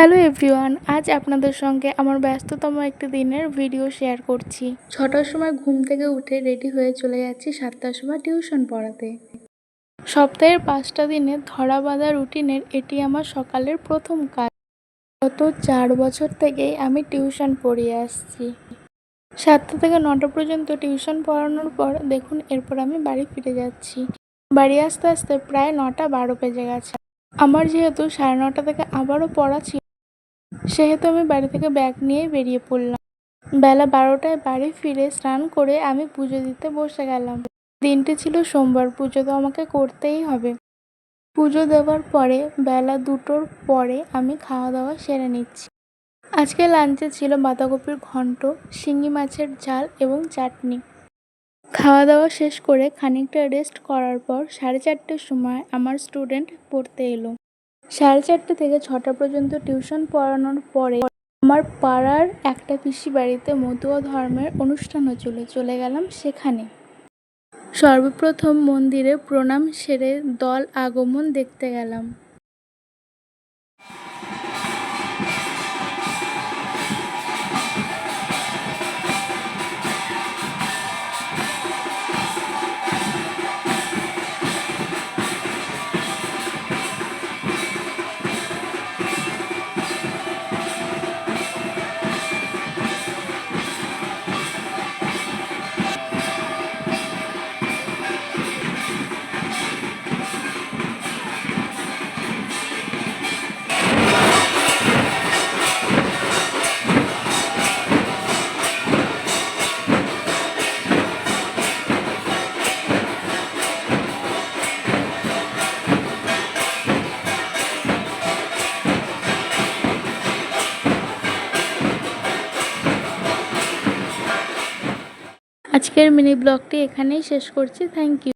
Hello everyone আজ আপনাদের সঙ্গে আমার ব্যস্ততম একটি দিনের ভিডিও শেয়ার করছি। ছটার সময় ঘুম থেকে উঠে রেডি হয়ে চলে যাচ্ছি সাতটার সময় টিউশন পড়াতে। সপ্তাহের পাঁচটা দিনে ধরা বাঁধা রুটিনের এটি আমার সকালের প্রথম কাজ। গত চার বছর থেকেই আমি টিউশন পড়িয়ে আসছি। সাতটা থেকে নটা পর্যন্ত টিউশন পড়ানোর পর দেখুন এরপর আমি বাড়ি ফিরে যাচ্ছি। বাড়ি আসতে আসতে প্রায় নটা বারো বেজে গেছে। আমার যেহেতু সাড়ে নটা থেকে আবারও পড়া ছিল সেহেতু আমি বাড়ি থেকে ব্যাগ নিয়ে বেরিয়ে পড়লাম। বেলা বারোটায় বাড়ি ফিরে স্নান করে আমি পুজো দিতে বসে গেলাম। দিনটি ছিল সোমবার, পুজো তো আমাকে করতেই হবে। পুজো দেওয়ার পরে, বেলা দুটোর পরে আমি খাওয়া দাওয়া সেরে নিচ্ছি। আজকে লাঞ্চে ছিল বাঁধাকপির ঘন্ট, শিঙি মাছের ঝাল এবং চাটনি। খাওয়া দাওয়া শেষ করে খানিকটা রেস্ট করার পর সাড়ে চারটের সময় আমার স্টুডেন্ট পড়তে এলো। সাড়ে চারটে থেকে ছটা পর্যন্ত টিউশন পড়ানোর পরে আমার পাড়ার একটা পিসি বাড়িতে মতুয়া ধর্মের অনুষ্ঠান হচ্ছিল, চলে গেলাম সেখানে। সর্বপ্রথম মন্দিরে প্রণাম সেরে দল আগমন দেখতে গেলাম। আজকের মিনি ব্লগটি এখানেই শেষ করছি। Thank you